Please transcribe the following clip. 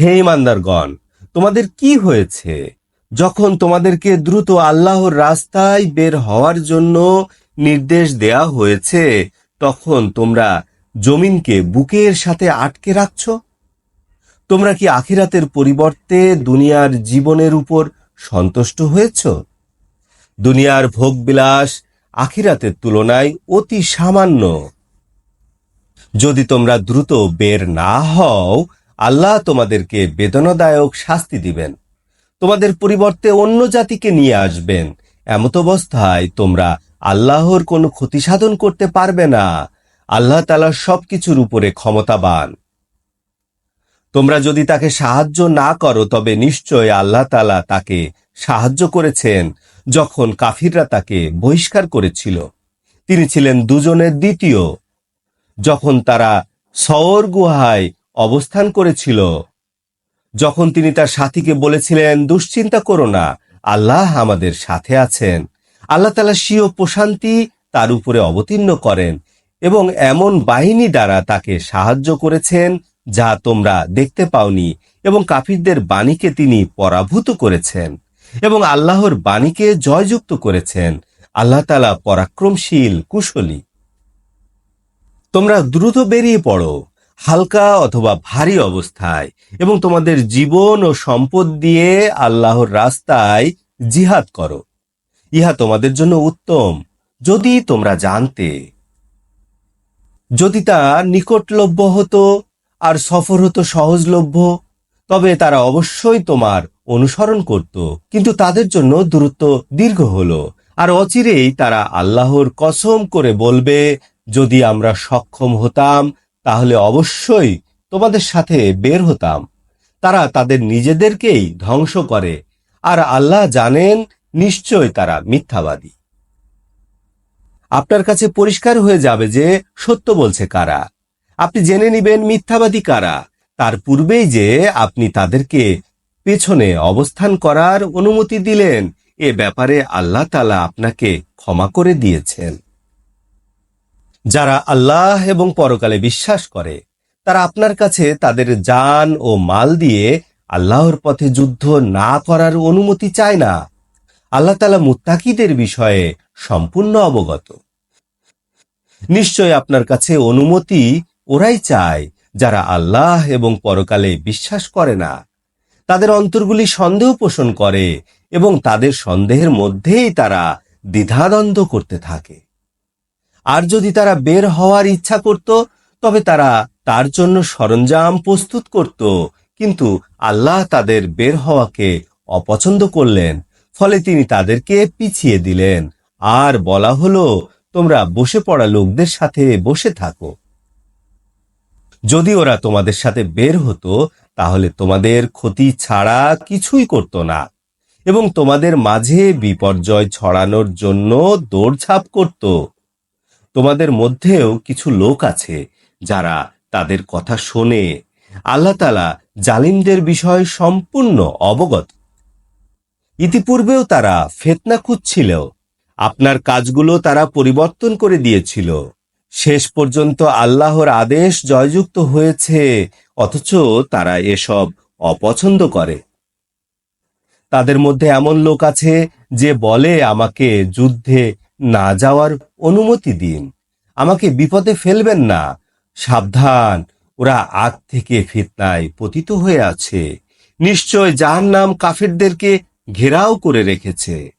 হে ইমানদারগণ, তোমাদের কি হয়েছে? যখন তোমাদেরকে দ্রুত আল্লাহর রাস্তায় বের হওয়ার জন্য নির্দেশ দেয়া হয়েছে, তখন তোমরা জমিনকে বুকের সাথে আটকে রাখছ? তোমরা কি আখিরাতের পরিবর্তে দুনিয়ার জীবনের উপর সন্তুষ্ট হয়েছ? দুনিয়ার ভোগবিলাস আখিরাতের তুলনায় অতি সামান্য। যদি তোমরা দ্রুত বের না হও আল্লাহ তোমাদেরকে বেদনাদায়ক শাস্তি দিবেন। তোমাদের পরিবর্তে অন্য জাতিকে নিয়ে আসবেন। এমত অবস্থায় তোমরা আল্লাহর কোনো ক্ষতি সাধন করতে পারবে না। আল্লাহ তালা সবকিছুর উপরে ক্ষমতাবান। তোমরা যদি তাকে সাহায্য না করো, তবে নিশ্চয় আল্লাহ তালা তাকে সাহায্য করেছেন যখন কাফিররা তাকে বহিষ্কার করেছিল। তিনি ছিলেন দুজনের দ্বিতীয়। যখন তারা সওর গুহায় অবস্থান করেছিল। যখন তিনি তার সাথীকে বলেছিলেন, দুশ্চিন্তা করো না, আল্লাহ আমাদের সাথে আছেন। আল্লাহ তালা স্বীয় প্রশান্তি তার উপরে অবতীর্ণ করেন এবং এমন বাহিনী দ্বারা তাকে সাহায্য করেছেন যা তোমরা দেখতে পাওনি এবং কাফিরদের বাণীকে তিনি পরাভূত করেছেন এবং আল্লাহর বাণীকে জয়যুক্ত করেছেন। আল্লাহ তালা পরাক্রমশীল, কুশলী। তোমরা দ্রুত বেরিয়ে পড়ো। হালকা অথবা ভারী অবস্থায় এবং তোমাদের জীবন ও সম্পদ দিয়ে আল্লাহর রাস্তায় জিহাদ করো। ইহা তোমাদের জন্য উত্তম, যদি তোমরা জানতে। যদি তা নিকটলভ্য হতো আর সফর হতো সহজলভ্য, তবে তারা অবশ্যই তোমার অনুসরণ করত। কিন্তু তাদের জন্য দূরত্ব দীর্ঘ হলো, আর অচিরেই তারা আল্লাহর কসম করে বলবে, যদি আমরা সক্ষম হতাম তাহলে অবশ্যই তোমাদের সাথে বের হতাম। তারা তাদের নিজেদেরকেই ধ্বংস করে। আর আল্লাহ জানেন, নিশ্চয় তারা মিথ্যাবাদী। আপনার কাছে পরিষ্কার হয়ে যাবে যে সত্য বলছে কারা। আপনি জেনে নিবেন মিথ্যাবাদী কারা। তার পূর্বেই যে আপনি তাদেরকে পেছনে অবস্থান করার অনুমতি দিলেন, এ ব্যাপারে আল্লাহ তালা আপনাকে ক্ষমা করে দিয়েছেন। যারা আল্লাহ এবং পরকালে বিশ্বাস করে, তারা আপনার কাছে তাদের জান ও মাল দিয়ে আল্লাহর পথে যুদ্ধ না করার অনুমতি চায় না। আল্লাহ তালা মুত্তাকিদের বিষয়ে সম্পূর্ণ অবগত। নিশ্চয় আপনার কাছে অনুমতি ওরাই চায় যারা আল্লাহ এবং পরকালে বিশ্বাস করে না। তাদের অন্তরগুলি সন্দেহ পোষণ করে এবং তাদের সন্দেহের মধ্যেই তারা দ্বিধাদ্বন্দ্ব করতে থাকে। আর যদি তারা বের হওয়ার ইচ্ছা করত, তবে তারা তার জন্য সরঞ্জাম প্রস্তুত করত। কিন্তু আল্লাহ তাদের বের হওয়াকে অপছন্দ করলেন, ফলে তিনি তাদেরকে পিছিয়ে দিলেন। আর বলা হলো, তোমরা বসে পড়া লোকদের সাথে বসে থাকো। যদি ওরা তোমাদের সাথে বের হতো, তাহলে তোমাদের ক্ষতি ছাড়া কিছুই করত না। এবং তোমাদের মাঝে বিপর্যয় ছড়ানোর জন্য দৌড়ঝাঁপ করত। তোমাদের মধ্যেও কিছু লোক আছে যারা তাদের কথা শোনে। আল্লাহ তালা জালিমদের বিষয় সম্পূর্ণ অবগত। ইতিপূর্বেও তারা ফেতনা খুঁজছিল আপনার কাজগুলো তারা পরিবর্তন করে দিয়েছিল। শেষ পর্যন্ত আল্লাহর আদেশ জয়যুক্ত হয়েছে, অথচ তারা এসব অপছন্দ করে। তাদের মধ্যে এমন লোক আছে যে বলে আমাকে যুদ্ধে না যাওয়ার অনুমতি দিন। আমাকে বিপদে ফেলবেন না। সাবধান, ওরা আগ থেকে ফিতনায় পতিত হয়ে আছে। নিশ্চয় যার নাম কাফেরদেরকে ঘেরাও করে রেখেছে।